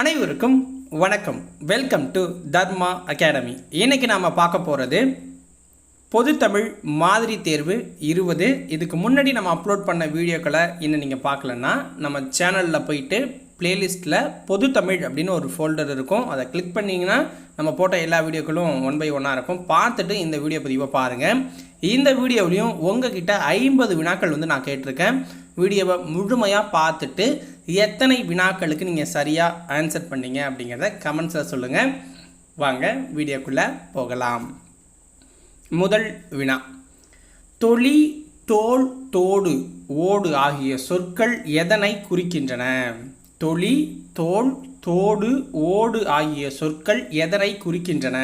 அனைவருக்கும் வணக்கம். Welcome to Dharma academy இன்றைக்கி நாம் பார்க்க போகிறது பொதுத்தமிழ் மாதிரி தேர்வு இருபது. இதுக்கு முன்னாடி நம்ம அப்லோட் பண்ண வீடியோக்களை இன்னும் நீங்கள் பார்க்கலன்னா நம்ம சேனலில் போயிட்டு பிளேலிஸ்ட்டில் தமிழ் அப்படின்னு ஒரு ஃபோல்டர் இருக்கும். அதை கிளிக் பண்ணிங்கன்னா நம்ம போட்ட எல்லா வீடியோக்களும் ஒன் பை ஒன்னாக இருக்கும். பார்த்துட்டு இந்த வீடியோ பதிவை பாருங்கள் இந்த வீடியோவிலையும் உங்ககிட்ட ஐம்பது வினாக்கள் வந்து நான் கேட்டிருக்கேன். வீடியோவை முழுமையாக பார்த்துட்டு எத்தனை வினாக்களுக்கு நீங்கள் சரியாக ஆன்சர் பண்ணீங்க அப்படிங்கிறத கமெண்ட்ஸில் சொல்லுங்கள் வாங்க வீடியோக்குள்ளே போகலாம். முதல் வினா. தொழி தோல் தோடு ஓடு ஆகிய சொற்கள் எதனை குறிக்கின்றன? தொழி தோல் தோடு ஓடு ஆகிய சொற்கள் எதனை குறிக்கின்றன?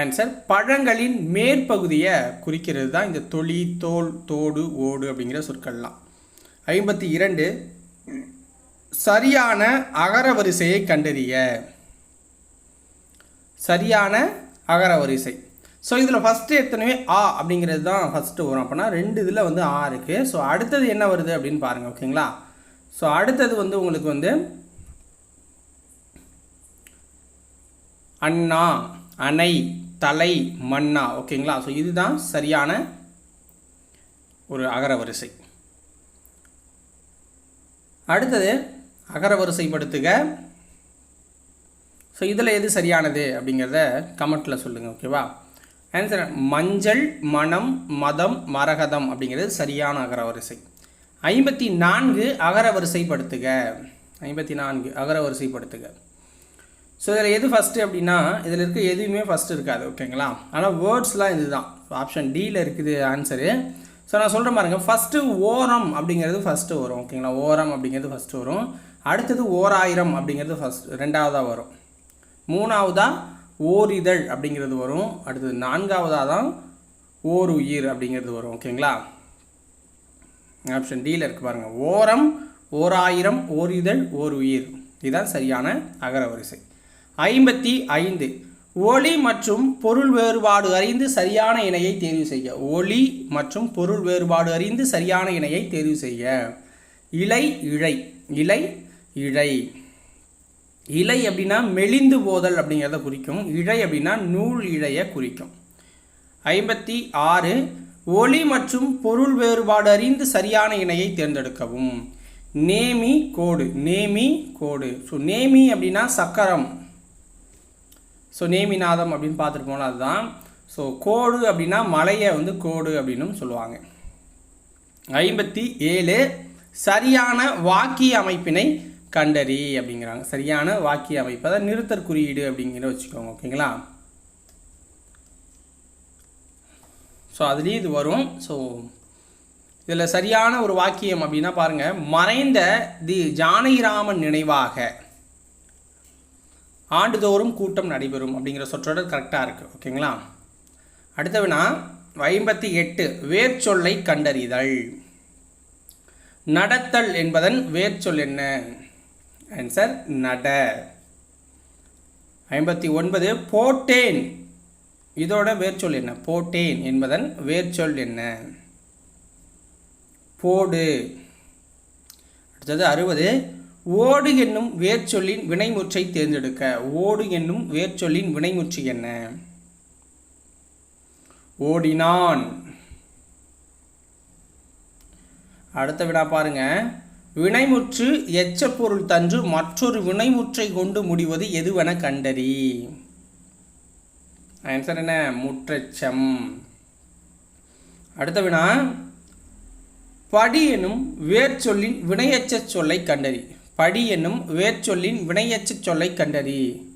ஆன்சர் பழங்களின் மேற்பகுதியை குறிக்கிறது தான் இந்த தொழி தோல் தோடு ஓடு அப்படிங்கிற சொற்கள்லாம். ஐம்பத்தி இரண்டு சரியான அகரவரிசையை கண்டறிய. சரியான அகரவரிசை. ஸோ இதில் ஃபஸ்ட்டு எத்தனையோ ஆ அப்படிங்கிறது தான் ஃபஸ்ட்டு வரும். அப்படின்னா ரெண்டு இதில் வந்து ஆ இருக்குது ஸோ அடுத்தது என்ன வருது அப்படின்னு பாருங்கள் ஓகேங்களா? ஸோ அடுத்தது வந்து உங்களுக்கு வந்து அண்ணா அணை தலை மன்னா ஓகேங்களா? ஸோ இதுதான் சரியான ஒரு அகரவரிசை அடுத்தது அகரவரிசைப்படுத்துக ஸோ இதில் எது சரியானது அப்படிங்கிறத கமெண்ட்டில் சொல்லுங்கள் ஓகேவா? ஆன்சர் மஞ்சள் மனம் மதம் மரகதம் அப்படிங்கிறது சரியான அகரவரிசை ஐம்பத்தி நான்கு அகரவரிசைப்படுத்துக ஐம்பத்தி நான்கு அகரவரிசைப்படுத்துக ஸோ இதில் எது ஃபஸ்ட்டு அப்படின்னா இதில் இருக்க எதுவுமே ஃபஸ்ட்டு இருக்காது ஓகேங்களா ஆனால் வேர்ட்ஸ்லாம் இதுதான். ஆப்ஷன் டியில் இருக்குது ஆன்சரு ஸோ நான் சொல்கிற பாருங்க ஃபஸ்ட்டு ஓரம் அப்படிங்கிறது ஃபஸ்ட்டு வரும் ஓகேங்களா ஓரம் அப்படிங்கிறது ஃபஸ்ட்டு வரும். அடுத்தது ஓராயிரம் அப்படிங்கிறது ஃபஸ்ட் ரெண்டாவதாக வரும். மூணாவதாக ஓரிதழ் அப்படிங்கிறது வரும். அடுத்தது நான்காவதாக தான் ஓர் உயிர் அப்படிங்கிறது வரும் ஓகேங்களா ஆப்ஷன் டியில் இருக்கு பாருங்கள் ஓரம் ஓராயிரம் ஓரிதழ் ஓர் உயிர் இதுதான் சரியான அகரவரிசை. ஐம்பத்தி ஐந்து. ஒளி மற்றும் பொருள் வேறுபாடு அறிந்து சரியான இணையை தேர்வு செய்ய ஒளி மற்றும் பொருள் வேறுபாடு அறிந்து சரியான இணையை தேர்வு செய்ய இலை இழை. இலை இழை. இலை அப்படின்னா மெலிந்து போதல் அப்படிங்கிறத குறிக்கும். இழை அப்படின்னா நூல் இழையை குறிக்கும். ஐம்பத்தி ஆறு. ஒளி மற்றும் பொருள் வேறுபாடு அறிந்து சரியான இணையை தேர்ந்தெடுக்கவும். நேமி கோடு. நேமி கோடு. ஸோ நேமி அப்படின்னா சக்கரம். ஸோ நேமிநாதம் அப்படின்னு பார்த்துருப்போம்ல அதுதான். ஸோ கோடு அப்படின்னா மலையை வந்து கோடு அப்படின்னும் சொல்லுவாங்க. ஐம்பத்தி ஏழு சரியான வாக்கிய அமைப்பினை கண்டறி அப்படிங்கிறாங்க. சரியான வாக்கிய அமைப்பு. அதாவது நிறுத்தற் குறியீடு அப்படிங்கிற வச்சுக்கோங்க ஓகேங்களா? ஸோ அதுலேயும் இது வரும். ஸோ இதில் சரியான ஒரு வாக்கியம் அப்படின்னா பாருங்கள் மறைந்த தி ஜானகிராமன் நினைவாக ஆண்டுதோறும் கூட்டம் நடைபெறும் அப்படிங்கிற சொற்றொடர் கரெக்டாக இருக்குது ஓகேங்களா அடுத்தவனா ஐம்பத்தி எட்டு வேர்ச்சொல்லை கண்டறிதல். நடத்தல் என்பதன் வேர்ச்சொல் என்ன? ஆன்சர் நட. ஐம்பத்தி ஒன்பது போட்டேன். இதோட வேர்ச்சொல் என்ன? போட்டேன் என்பதன் வேர்ச்சொல் என்ன? போடு. அடுத்தது அறுபது ஓடு என்னும் வேர்ச்சொல்லின் வினைமுற்றை தேர்ந்தெடுக்க. ஓடு என்னும் வேர்ச்சொல்லின் வினைமுற்று என்ன? ஓடினான். அடுத்த வினா பாருங்க. வினைமுற்று எச்ச பொருள் தன்று மற்றொரு வினைமுற்றை கொண்டு முடிவது எதுவென கண்டறி? ஆன்சர் என்ன? முற்றச்சம். அடுத்த வினா. படி எனும் வேர்ச்சொல்லின் வினையச்ச சொல்லை கண்டறி. படி என்னும் வேர்ச்சொல்லின் வினையச்சு சொல்லை கண்டறி.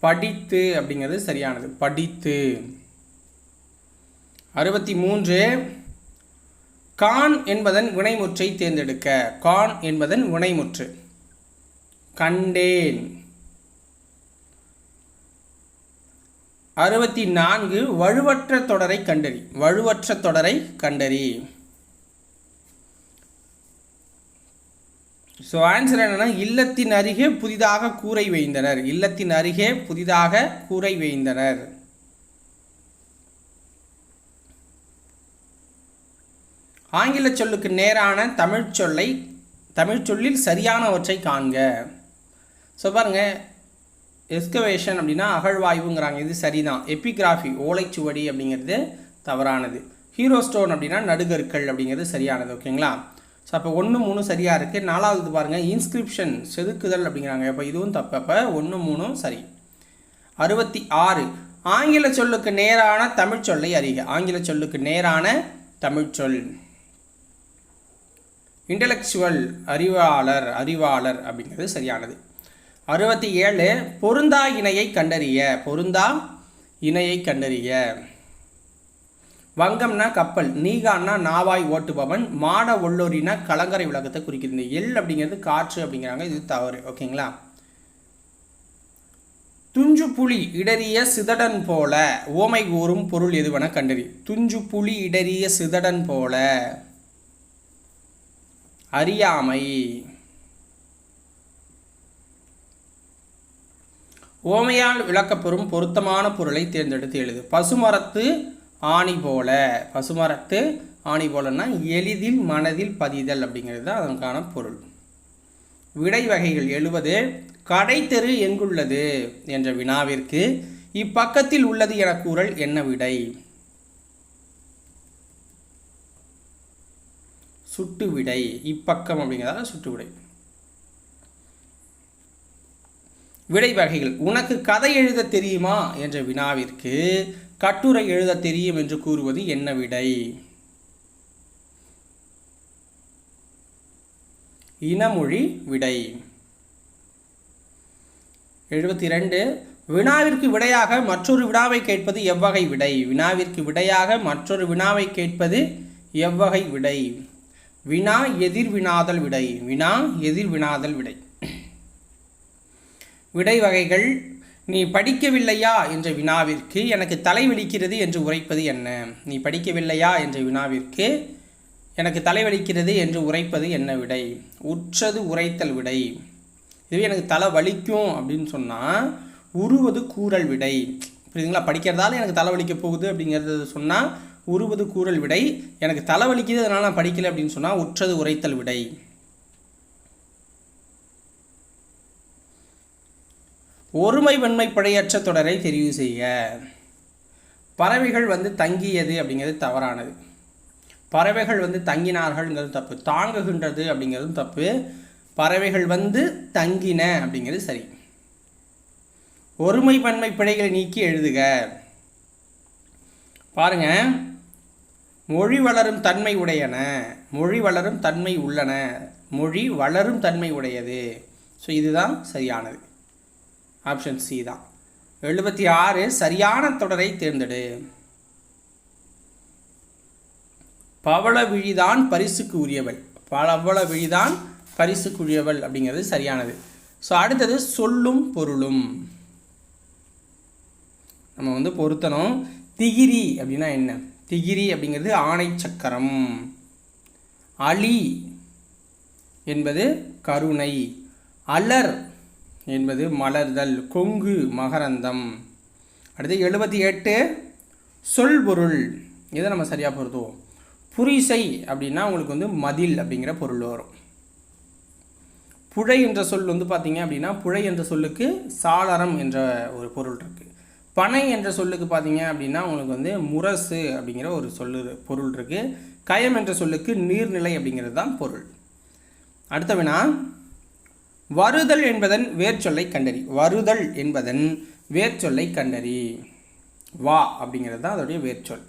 படித்து அப்படிங்கிறது சரியானது. படித்து. அறுபத்தி மூன்று கான் என்பதன் வினைமுற்றை தேர்ந்தெடுக்க. கான் என்பதன் வினைமுற்று. கண்டேன். அறுபத்தி நான்கு வலுவற்ற தொடரை கண்டறி. வலுவற்ற தொடரை கண்டறி. ஸோ ஆன்சர் என்னென்னா இல்லத்தின் அருகே புதிதாக கூரை வேய்ந்தனர். இல்லத்தின் அருகே புதிதாக கூரை வேய்ந்தனர். ஆங்கில சொல்லுக்கு நேரான தமிழ் சொல்லை தமிழ் சொல்லில் சரியானவற்றை காண்க. ஸோ பாருங்கள் எஸ்கவேஷன் அப்படின்னா அகழ்வாய்வுங்கிறாங்க. இது சரிதான். எப்பிகிராஃபி ஓலைச்சுவடி அப்படிங்கிறது தவறானது. ஹீரோ ஸ்டோன் அப்படின்னா நடுகற்கள் அப்படிங்கிறது சரியானது ஓகேங்களா? ஸோ அப்போ ஒன்று மூணு சரியாக இருக்குது நாலாவது பாருங்கள் இன்ஸ்கிரிப்ஷன் செதுக்குதல் அப்படிங்கிறாங்க. அப்போ இதுவும் தப்பு. அப்போ ஒன்று மூணும் சரி. அறுபத்தி ஆறு. ஆங்கில சொல்லுக்கு நேரான தமிழ் சொல்லை அறிக. ஆங்கில சொல்லுக்கு நேரான தமிழ் சொல். இன்டலெக்சுவல் அறிவாளர் அறிவாளர் அப்படிங்கிறது சரியானது. அறுபத்தி ஏழு பொருந்தா இணையை கண்டறிய. பொருந்தா இணையை கண்டறிய. வங்கம்னா கப்பல் நீகான்னா நாவாய் ஓட்டுபவன் மாட ஒல்லோரினா கலங்கரை விளக்கத்தை குறிக்கிறது. எல் அப்படிங்கிறது காற்று அப்படிங்கிறாங்க. இது தவறு. ஓகேங்களா? துஞ்சு புலி இடறிய சிதடன் போல ஓமை கூறும் பொருள் எதுவென கண்டறி. துஞ்சு புலி இடறிய சிதடன் போல அறியாமை. ஓமையால் விளக்கப்பெறும் பொருத்தமான பொருளை தேர்ந்தெடுத்து எழுது. பசுமரத்து ஆணி போல. பசுமரத்து ஆணி போலன்னா எளிதில் மனதில் பதிதல் அப்படிங்கிறது தான் அதற்கான பொருள். விடை வகைகள் எழுவது கடை தெரு எங்குள்ளது? என்ற வினாவிற்கு இப்பக்கத்தில் உள்ளது என கூறல் என்ன விடை? சுட்டு விடை. இப்பக்கம் அப்படிங்கிறதால சுட்டு விடை. விடை வகைகள் உனக்கு கதை எழுத தெரியுமா? என்ற வினாவிற்கு கட்டுரை எழுத தெரியும் என்று கூறுவது என்ன விடை? இனமொழி விடை. எழுபத்தி ரெண்டு வினாவிற்கு விடையாக மற்றொரு வினாவை கேட்பது எவ்வகை விடை? வினாவிற்கு விடையாக மற்றொரு வினாவை கேட்பது எவ்வகை விடை? வினா எதிர்வினாதல் விடை. வினா எதிர்வினாதல் விடை. விடை வகைகள் நீ படிக்கவில்லையா? என்ற வினாவிற்கு எனக்கு தலைவலிக்கிறது என்று உரைப்பது என்ன? நீ படிக்கவில்லையா? என்ற வினாவிற்கு எனக்கு தலைவலிக்கிறது என்று உரைப்பது என்ன விடை? உற்றது உரைத்தல் விடை. இதுவே எனக்கு தலை வலிக்கும் அப்படின்னு சொன்னால் உருவது கூறல் விடை. புரியுதுங்களா? படிக்கிறதால எனக்கு தலைவலிக்க போகுது அப்படிங்கிறது சொன்னால் உருவது கூறல் விடை. எனக்கு தலைவலிக்குது அதனால் நான் படிக்கலை அப்படின்னு சொன்னால் உற்றது உரைத்தல் விடை. ஒருமை வெண்மை பிழையற்ற தொடரை தெரிவு செய்ய பறவைகள் வந்து தங்கியது அப்படிங்கிறது தவறானது. பறவைகள் வந்து தங்கினார்கள்ங்கிறது தப்பு. தாங்குகின்றது அப்படிங்கிறதும் தப்பு. பறவைகள் வந்து தங்கின அப்படிங்கிறது சரி. ஒருமை பன்மை பிழைகளை நீக்கி எழுதுக. பாருங்க. மொழி வளரும் தன்மை உடையன. மொழி வளரும் தன்மை உள்ளன. மொழி வளரும் தன்மை உடையது. ஸோ இதுதான் சரியானது. ஆப்ஷன் சி தான். எழுபத்தி ஆறு சரியான தொடரை தேர்ந்தெடு. பவள விழிதான் பரிசுக்கு உரியவள். பவள விழிதான் பரிசுக்கு உரியவள் அப்படிங்கிறது சரியானது. ஸோ அடுத்தது சொல்லும் பொருளும். நம்ம வந்து பொருத்தணும். திகிரி அப்படின்னா என்ன? திகிரி அப்படிங்கிறது ஆணை சக்கரம். அலி என்பது கருணை. அலர் என்பது மலர்தல் கொங்கு மகரந்தம். அடுத்து எழுபத்தி எட்டு சொல்பொருள். இதை நம்ம சரியாக பொருத்துவோம். புரிசை அப்படின்னா உங்களுக்கு வந்து மதில் அப்படிங்கிற பொருள் வரும். புழை என்ற சொல் வந்து பார்த்தீங்க அப்படின்னா புழை என்ற சொல்லுக்கு சாளரம் என்ற ஒரு பொருள் இருக்குது பனை என்ற சொல்லுக்கு பார்த்தீங்க அப்படின்னா உங்களுக்கு வந்து முரசு அப்படிங்கிற ஒரு சொல்லு பொருள் இருக்குது கயம் என்ற சொல்லுக்கு நீர்நிலை அப்படிங்கிறது தான் பொருள். அடுத்த வினா வருதல் என்பதன் வேர்ச்சொல்லை கண்டறி. வருதல் என்பதன் வேர்ச்சொல்லை கண்டறி. வா அப்படிங்கிறது தான் அதோடைய வேர்ச்சொல்.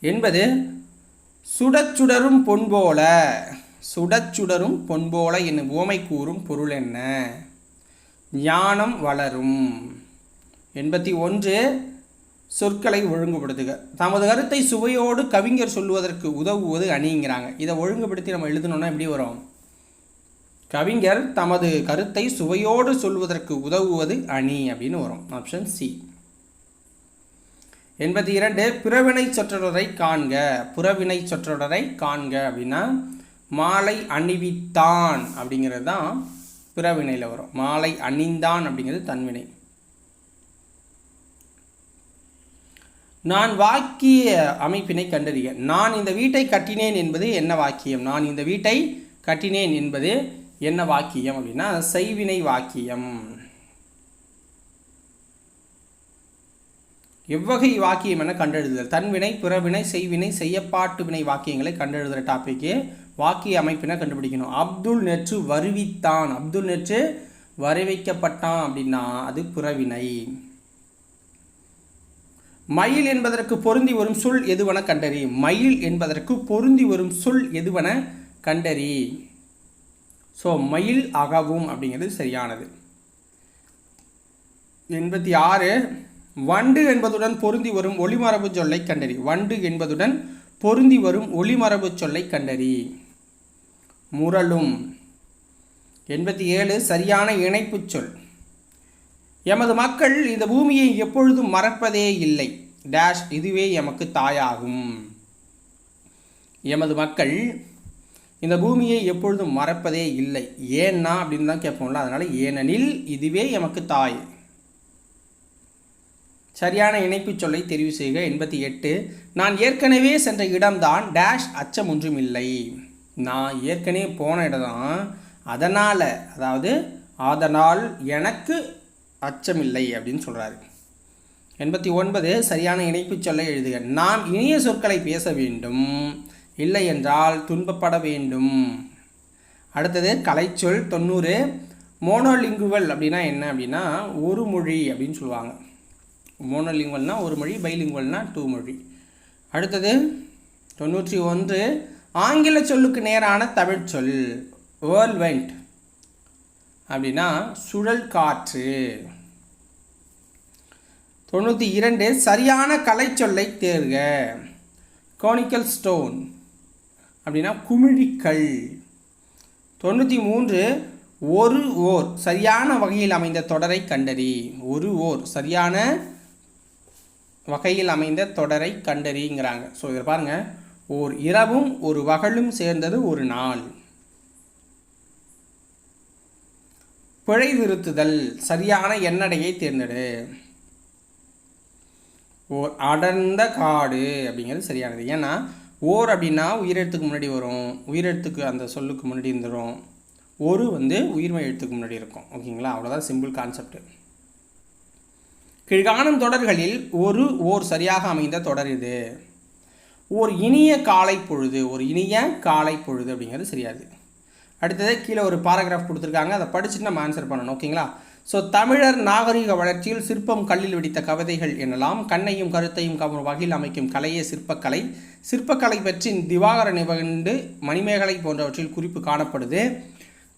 என்பது சுடச்சுடரும் பொன்போல சுடச்சுடரும் பொன்போல என்னும் ஓமை கூறும் பொருள் என்ன? ஞானம் வளரும். எண்பத்தி ஒன்று சொற்களை ஒழுங்குபடுத்துக. தமது கருத்தை சுவையோடு கவிஞர் சொல்லுவதற்கு உதவுவது அணிங்கிறாங்க. இதை ஒழுங்குபடுத்தி நம்ம எழுதணும்னா எப்படி வரும்? கவிஞர் தமது கருத்தை சுவையோடு சொல்வதற்கு உதவுவது அணி அப்படின்னு வரும். ஆப்ஷன் சி எண்பத்தி இரண்டு பிறவினை சொற்றொடரை காண்க. புறவினை சொற்றொடரை காண்க அப்படின்னா மாலை அணிவித்தான் அப்படிங்கிறது தான் பிறவினையில் வரும். மாலை அணிந்தான் அப்படிங்கிறது தன்வினை. நான் வாக்கிய அமைப்பினை கண்டறிய நான் இந்த வீட்டை கட்டினேன் என்பது என்ன வாக்கியம்? நான் இந்த வீட்டை கட்டினேன் என்பது என்ன வாக்கியம் அப்படின்னா செய்வினை வாக்கியம். எவ்வகை வாக்கியம் என கண்டெழுதல் தன்வினை பிறவினை செய்வினை செய்யப்பாட்டு வினை வாக்கியங்களை கண்டெழுதுகிற டாப்பிக்கு வாக்கிய அமைப்பினை கண்டுபிடிக்கணும். அப்துல் நேற்று வருவித்தான். அப்துல் நேற்று வருவிக்கப்பட்டான் அப்படின்னா அது புறவினை. மயில் என்பதற்கு பொருந்தி வரும் சொல் எதுவென கண்டறி? மயில் என்பதற்கு பொருந்தி வரும் சொல் எதுவென கண்டறி? ஸோ மயில் அகவும் அப்படிங்கிறது சரியானது. எண்பத்தி ஆறு வண்டு என்பதுடன் பொருந்தி வரும் ஒளிமரபு சொல்லை கண்டறி. வண்டு என்பதுடன் பொருந்தி வரும் ஒளிமரபு சொல்லை கண்டறி. முரளும் எண்பத்தி ஏழு சரியான இணைப்புச் சொல். எமது மக்கள் இந்த பூமியை எப்பொழுதும் மறப்பதே இல்லை. டேஷ் இதுவே எமக்கு தாயாகும். எமது மக்கள் இந்த பூமியை எப்பொழுதும் மறப்பதே இல்லை. ஏன்னா அப்படின்னு தான் கேட்போம்ல. அதனால் ஏனெனில் இதுவே எமக்கு தாய். சரியான இணைப்பு சொல்லை தெரிவு செய்க. எண்பத்தி எட்டு. நான் ஏற்கனவே சென்ற இடம்தான். டேஷ் அச்சம் ஒன்றும் இல்லை. நான் ஏற்கனவே போன இடம் தான் அதனால் அதாவது அதனால் எனக்கு அச்சமில்லை அப்படின்னு சொல்கிறாரு எண்பத்தி ஒன்பது. சரியான இணைப்பு சொல்லை எழுதுக. நாம் இனிய சொற்களை பேச வேண்டும். இல்லை என்றால் துன்பப்பட வேண்டும். அடுத்தது கலைச்சொல் தொண்ணூறு. மோனோலிங்குவல் அப்படின்னா என்ன அப்படின்னா ஒரு மொழி அப்படின்னு சொல்லுவாங்க. மோனோலிங்குவல்னால் ஒரு மொழி பைலிங்குவல்னால் டூ மொழி. அடுத்தது தொண்ணூற்றி ஒன்று. ஆங்கில சொல்லுக்கு நேரான தமிழ் சொல் வேர்ல்வெண்ட் அப்படின்னா சுழல் காற்று. தொண்ணூற்றி இரண்டு சரியான கலைச்சொல்லை தேர்க. கோனிக்கல் ஸ்டோன் அப்படின்னா குமிழிக்கல் தொண்ணூற்றி மூன்று ஒரு ஓர் சரியான வகையில் அமைந்த தொடரை கண்டறி. ஒரு ஓர் சரியான வகையில் அமைந்த தொடரை கண்டறிங்கிறாங்க. ஸோ இதில் பாருங்கள் ஓர் இரவும் ஒரு வகலும் சேர்ந்தது ஒரு நாள். பிழை திருத்துதல் சரியான எண்ணடையை தேர்ந்தெடு. ஓர் அடர்ந்த காடு அப்படிங்கிறது சரியானது. ஏன்னா ஓர் அப்படின்னா உயிரெழுத்துக்கு முன்னாடி வரும் உயிரெழுத்துக்கு அந்த சொல்லுக்கு முன்னாடி இருந்துடும் ஒரு வந்து உயிர்மை எழுத்துக்கு முன்னாடி இருக்கும். ஓகேங்களா? அவ்வளோதான் சிம்பிள் கான்செப்ட் கீழ்காணும் தொடர்களில் ஒரு ஓர் சரியாக அமைந்த தொடர் இது. ஓர் இனிய காலை பொழுது ஒரு இனிய காலை பொழுது அப்படிங்கிறது சரியாது. அடுத்தது கீழே ஒரு பேராகிராஃப் கொடுத்துருக்காங்க. அதை படிச்சுட்டு நம்ம ஆன்சர் பண்ணணும். ஓகேங்களா? ஸோ தமிழர் நாகரிக வளர்ச்சியில் சிற்பம் கல்லில் வெடித்த கவிதைகள் எனலாம் கண்ணையும் கருத்தையும் கவரும் வகையில் அமைக்கும் கலையே சிற்பக்கலை. சிற்பக்கலை பற்றி திவாகர நிபண்டு மணிமேகலை போன்றவற்றில் குறிப்பு காணப்படுது.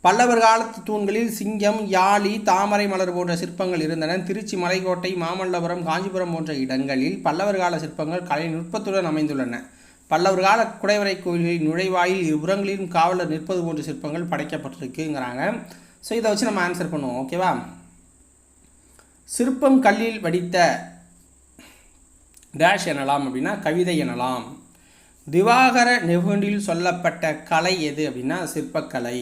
பல்லவர் காலத்து தூண்களில் சிங்கம் யாழி தாமரை மலர் போன்ற சிற்பங்கள் இருந்தன. திருச்சி மலைக்கோட்டை மாமல்லபுரம் காஞ்சிபுரம் போன்ற இடங்களில் பல்லவர் கால சிற்பங்கள் கலை நுட்பத்துடன் அமைந்துள்ளன. பல்லவர் கால குடைவரை கோயில்களின் நுழைவாயில் இருபுறங்களிலும் காவலர் நிற்பது போன்ற சிற்பங்கள் படைக்கப்பட்டிருக்குங்கிறாங்க. ஸோ இதை வச்சு நம்ம ஆன்சர் பண்ணுவோம் ஓகேவா சிற்பம் கல்லில் வடித்த டேஷ் எனலாம் அப்படின்னா கவிதை எனலாம். திவாகர நெகுண்டில் சொல்லப்பட்ட கலை எது அப்படின்னா சிற்பக்கலை.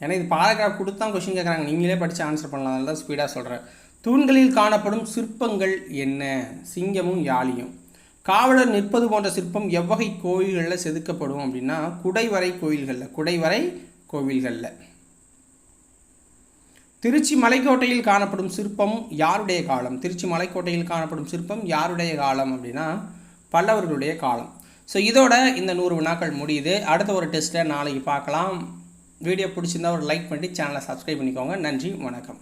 ஏன்னா இது பாராகிராஃப் கொடுத்தா கொஷின் கேட்குறாங்க நீங்களே படித்து ஆன்சர் பண்ணலாம். அதனால தான் ஸ்பீடாக சொல்கிறேன் தூண்களில் காணப்படும் சிற்பங்கள் என்ன? சிங்கமும் யாழியும். காவலர் நிற்பது போன்ற சிற்பம் எவ்வகை கோயில்களில் செதுக்கப்படும் அப்படின்னா குடைவரை கோயில்களில் குடைவரை கோவில்களில். திருச்சி மலைக்கோட்டையில் காணப்படும் சிற்பம் யாருடைய காலம்? திருச்சி மலைக்கோட்டையில் காணப்படும் சிற்பம் யாருடைய காலம் அப்படின்னா பல்லவர்களுடைய காலம். ஸோ இதோட இந்த நூறு வினாக்கள் முடியுது. அடுத்த ஒரு டெஸ்ட்டை நாளைக்கு பார்க்கலாம். வீடியோ பிடிச்சிருந்தா ஒரு லைக் பண்ணி சேனலை சப்ஸ்கிரைப் பண்ணிக்கோங்க. நன்றி வணக்கம்.